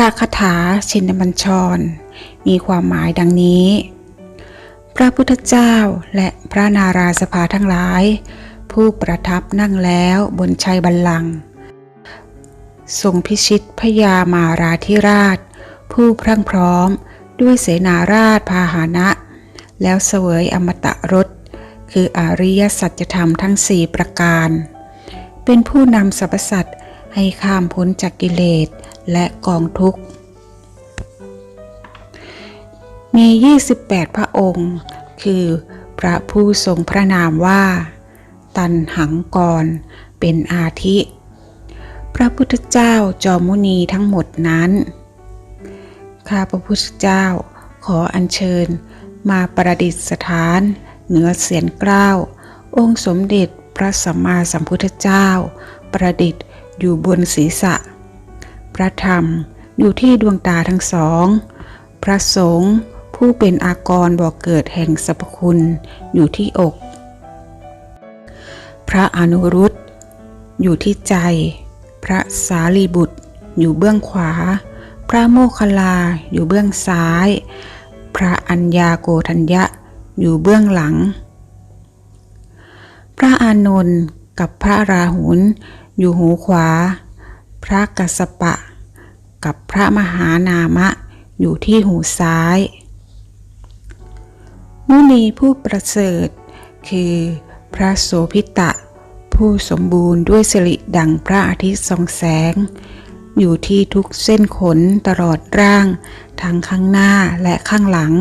ระคาถาชินบัญชร มีความหมายดังนี้ พระพุทธเจ้าและพระนาราสภาทั้งหลาย ผู้ประทับนั่งแล้วบนชัยบัลลังก์ทรงพิชิตพยามาราธิราช ผู้พรั่งพร้อมด้วยเสนาราชพาหานะ แล้วเสวยอมตะรสคืออริยสัจธรรมทั้งสี่ประการ เป็นผู้นำสรรพสัตว์ให้ข้ามพ้นจากกิเลส และกองทุกข์ มี 28 พระองค์ คือพระผู้ทรงพระนามว่า ตันหังกร เป็นอาทิ พระพุทธเจ้าจอมมุนีทั้งหมดนั้น ข้าพระพุทธเจ้าขออัญเชิญมาประดิษฐานเหนือเสียนเกล้า องค์สมเด็จพระสัมมาสัมพุทธเจ้า ประดิษฐ์อยู่บนศีรษะ พระธรรมอยู่ที่ดวงตาทั้งสอง พระสงฆ์ผู้เป็นอากรบอกเกิดแห่งสรรพคุณอยู่ที่อก พระอนุรุตอยู่ที่ใจ พระสารีบุตร อยู่เบื้องขวา พระโมคคัลลาอยู่เบื้องซ้าย พระอัญญาโกทัญญะอยู่เบื้องหลัง พระอานนท์กับพระราหุลอยู่หูขวา พระกัสสปะ กับพระมหานามะอยู่ที่หูซ้าย มุนีผู้ประเสริฐ คือพระโสพิตะ ผู้สมบูรณ์ด้วยสิริดังพระอาทิตย์ส่องแสง อยู่ที่ทุกเส้นขนตลอดร่าง ทั้งข้างหน้าและข้างหลัง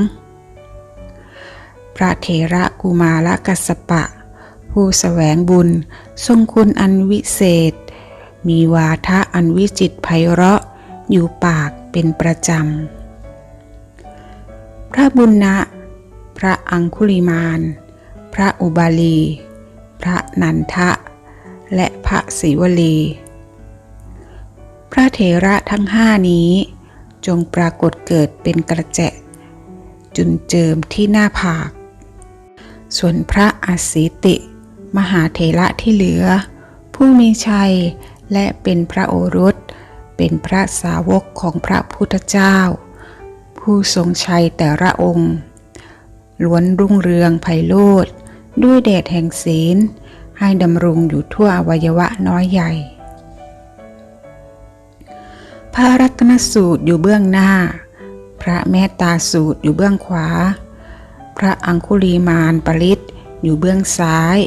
พระเถระกุมารกัสสปะ ผู้แสวงบุญทรงคุณอันวิเศษ มีวาทะอันวิจิตไพเราะ อยู่ปากเป็นประจำ พระบุญนะ พระอังคุลิมาน พระอุบาลี พระนันทะ และพระศิวลี พระเถระทั้งห้านี้จงปรากฏเกิดเป็นกระแจจุนเจิมที่หน้าผาก ส่วนพระอาศิติ มหาเถระที่เหลือ ผู้มีชัย และเป็นพระโอรส เป็นพระสาวกของพระพุทธเจ้า ผู้ทรงชัยแต่ละองค์ล้วนรุ่งเรืองไพโรธด้วยเดชแห่งศีล ให้ดำรงอยู่ทั่วอวัยวะน้อยใหญ่ พระรัตนสูตรอยู่เบื้องหน้า พระเมตตาสูตรอยู่เบื้องขวา พระอังคุลีมานปริตอยู่เบื้องซ้าย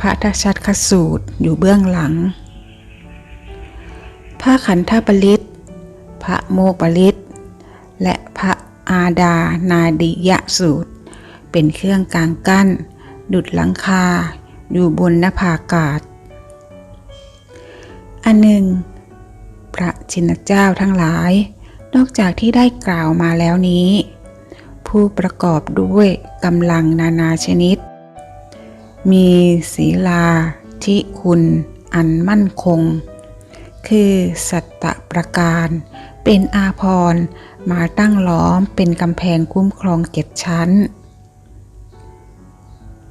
พระทัชชัดคสูตรอยู่เบื้องหลัง ระขันธปริตพระโมปริตและพระอาดานาดิยะสูตร เป็นเครื่องกลางกั้น ดุดหลังคา อยู่บนนภาอากาศ อันหนึ่ง พระชินเจ้าทั้งหลาย นอกจากที่ได้กล่าวมาแล้วนี้ ผู้ประกอบด้วยกำลังนานาชนิด มีศีลาทิคุณอันมั่นคง คือสัตตะประการ เป็นอาภรมาตั้งล้อมเป็นกำแพงคุ้มครองเจ็ดชั้น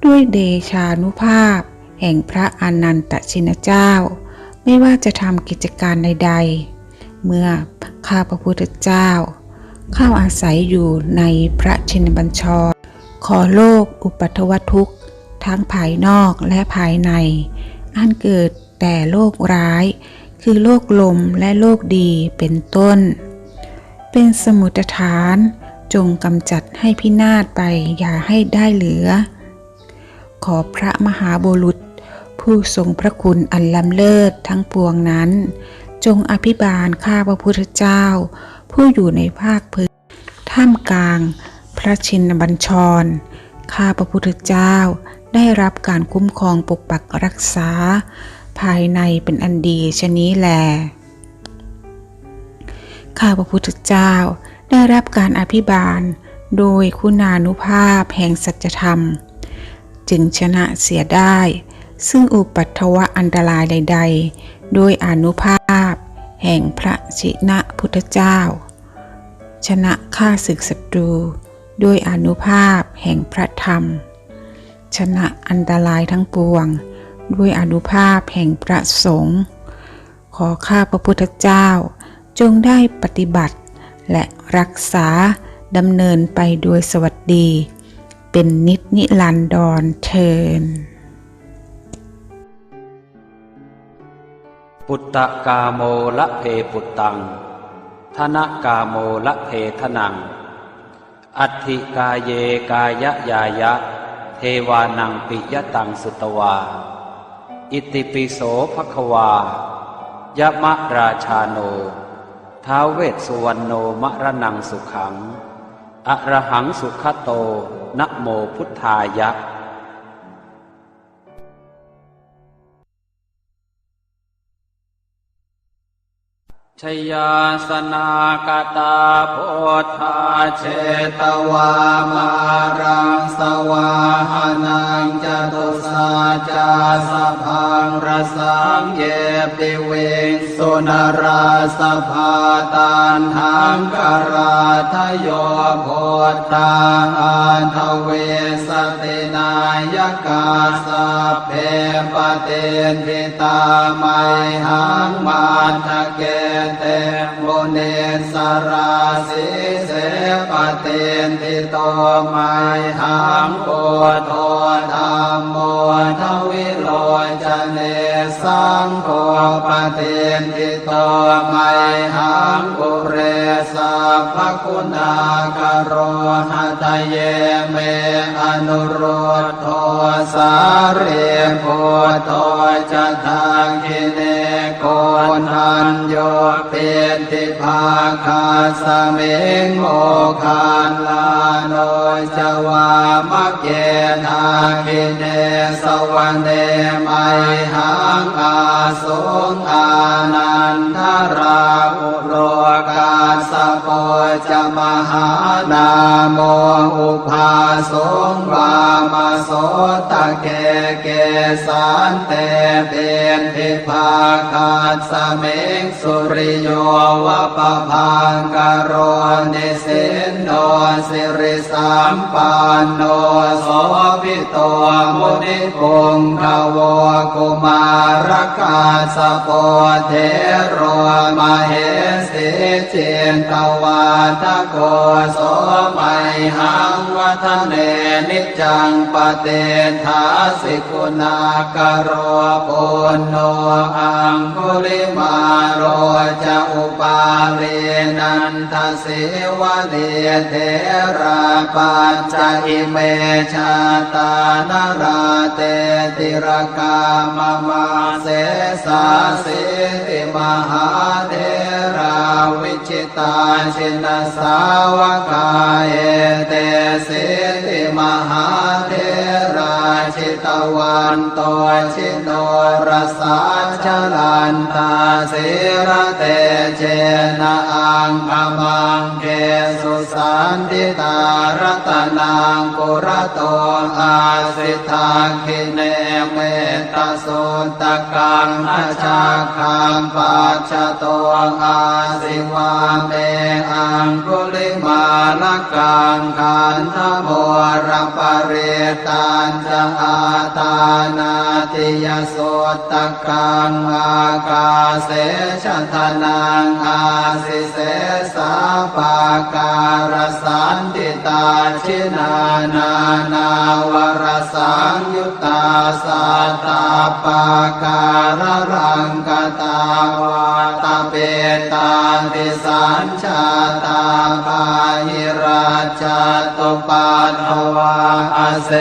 ด้วยเดชานุภาพ แห่งพระอนันตชินเจ้า ไม่ว่าจะทำกิจการใดๆ เมื่อข้าพระพุทธเจ้า เข้าอาศัยอยู่ในพระชินบัญชร ขอโลกอุปัทวทุกข์ ทั้งภายนอกและภายใน อันเกิดแต่โลกร้าย คือโลกลมและโลกดีเป็นต้น เป็นสมุทฐานจงกำจัดให้พินาศไปอย่าให้ได้เหลือ ขอพระมหาบุรุษ ผู้ทรงพระคุณอันล้ำเลิศทั้งปวงนั้น จงอภิบาลข้าพระพุทธเจ้า ผู้อยู่ในภาคพื้นท่ามกลาง พระชินบัญชร ข้าพระพุทธเจ้าได้รับการคุ้มครองปกปักรักษา ภายในเป็นอันดีชนี้แล ข้าพระพุทธเจ้าได้รับการอภิบาลโดยคุณานุภาพแห่งสัจธรรม จึงชนะเสียได้ ซึ่งอุปัตถวะอันตรายใด ๆ โดยอนุภาพ แห่งพระชินะพุทธเจ้า ชนะข้าศึกศัตรูด้วยอนุภาพแห่งพระธรรม ชนะอันตรายทั้งปวง ด้วยอนุภาพแห่งพระสงฆ์ขอข้าพระพุทธเจ้า จงได้ปฏิบัติ และรักษาดำเนินไปโดยสวัสดี เป็นนิจนิรันดรเทินปุตตะกาโมละเพปุตตัง ธนกาโมละเพทนัง อัติกาเยกายะยายะ เทวานังปิยตังสุตวา อิติปิโสภควายะมะราชาโน ท้าเวสสุวรรณโนมะระนังสุขังอะระหังสุขโตนะโมพุทธายะ ชยาสนากตาโพธาเชตวามารังสวาหานังจตุสาจาสะพังรสังเยปิเวงสุนราสภาตานหังกราทโยโพธาอันทเวสตินายกาสเพปเตนพิตาไมหังมาทะเกเตโมเนสราสิเสปเตนทิโตไมหังโอโทธรรมโมทวิโลจเนสังโฆปเตนทิโตไมหังปุเรสัพพคุณากโรหัตเยเมอนุโรธโทสาเรโพโทจทางคิเนโกนันโยเป็นติภาคาสเมงโมคาลาโนจวามะเกนาคิเนสวันเนไมหังอาสงอานันทรา จะมหานาโมอุภาสงวามาโสตะเกเกสานเตเป็นทิภาคาสเมงสุริโยวะปะพังกโรนิสินโนสิริสัมปันโนโสภิโตมุนิพงขวกุมารกาสโปเทโรมาเหสิเจนตวาทโกโสไมหังวัฒเนนิจจังปเตทาสิกุณากโรปุณโนอังคุลิมาโรจะอุปาเรนันทสิวะเดเทราปัญจอิเมชาตานราเตติรกามมาเสสาสิติมหาเท วิชิตาชินสาวกายเตสิติมหาเทรา ชิตวันโตชิโนรสาชลันตาสิระเตเจนะอังคมังเกสุสันติตารัตนังปุระโตอาสิทาคิเนเมตาสุตกังอาชาคังปัจจโตอาสิวาเมอังคุลิมาลกังขันธโมรปเรตันจะอาตานาติยโสตกังอากาเสชะทนังอาสิเสสาปาการสันติตาชินานานาวรสังยุตตาสัตาปาการรังกตาวาต เปตาติสัญชาตาปาหิราชาตุปันภวาอาเส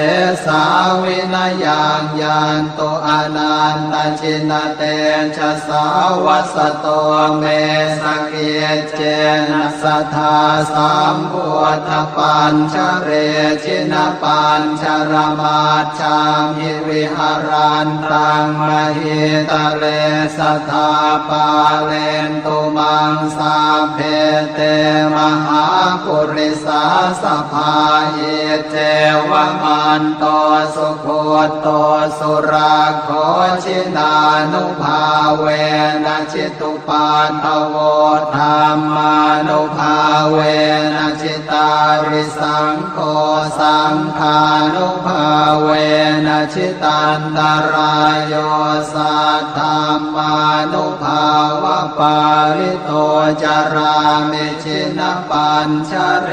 สาวินายังยันตุอนันตชินเตชะสาวัสโตเมสกเกเจนะสทธาสามพุทธปัญชเรชินปัญชรมาชามหิวิหารันตังมหิตเลสทธาปาเลนตุมังสาเพเตมหาปุริสาสภาเยเจวมันโตสุขโคโตสุราโคชินานุภาเวนะชิตุปาทโวธรรมานุภาเวนะชิตาริสังโฆสังฆานุภาเวนะชิตันตรายโยสัทธามานุภาวะปาลิโตจารามิชินปัญชเร